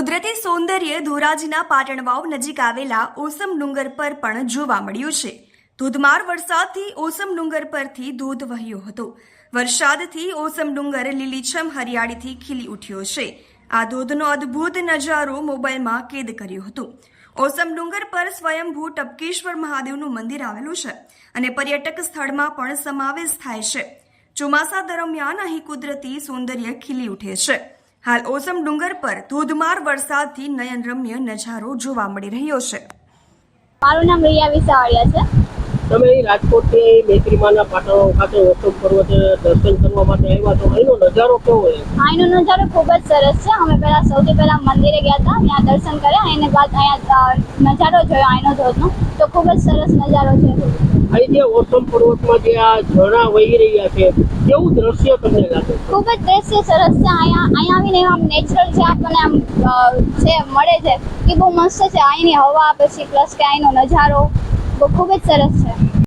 કુદરતી સૌંદર્ય ધોરાજીના પાટણવાવ નજીક આવેલા ઓસમ ડુંગર પર પણ જોવા મળ્યું છે. ધોધમાર વરસાદથી ઓસમ ડુંગર પરથી ધોધ વહ્યો હતો. વરસાદથી ઓસમ ડુંગર લીલીછમ હરિયાળીથી ખીલી ઉઠ્યો છે. આ ધોધનો અદ્ભુત નજારો મોબાઈલમાં કેદ કર્યો હતો. ઓસમ ડુંગર પર સ્વયંભૂ ટપકેશ્વર મહાદેવનું મંદિર આવેલું છે અને પર્યટક સ્થળમાં પણ સમાવેશ થાય છે. ચોમાસા દરમિયાન અહીં કુદરતી સૌંદર્ય ખીલી ઉઠે છે. હાલ ઓસમ ડુંગર પર ધોધમાર વરસાદથી નયનરમ્ય નજારો જોવા મળી રહ્યો છે. મારું નામ રિયા વિસાવડિયા છે. તમે રાજકોટથી મેત્રીમાના પાટણ ખાતે ઓસમ પર્વત દર્શન કરવા માટે આવ્યા તો અહીંનો નજારો કેવો છે? અહીંનો નજારો ખૂબ જ સરસ છે. અમે પહેલા સૌથી પહેલા મંદિરે ગયા હતા. ત્યાં દર્શન કર્યા. એને બાદ અહીંયા નજારો જોયો અહીંનો ધોધનો. તો ખૂબ જ સરસ નજારો છે. અહીં જે ઓટમ પર્વતમાં જે આ ઝરણા વહી રહ્યા છે કેવું દ્રશ્ય તમને લાગે? ખૂબ જ દ્રશ્ય સરસ છે. અહીંયા આવીને આમ નેચરલ છે આપણને આમ છે મળે છે, એ બહુ મસ્ત છે. અહીંની હવા, પછી પ્લસ કે અહીંનો નજારો, બહુ ખૂબ જ સરસ છે.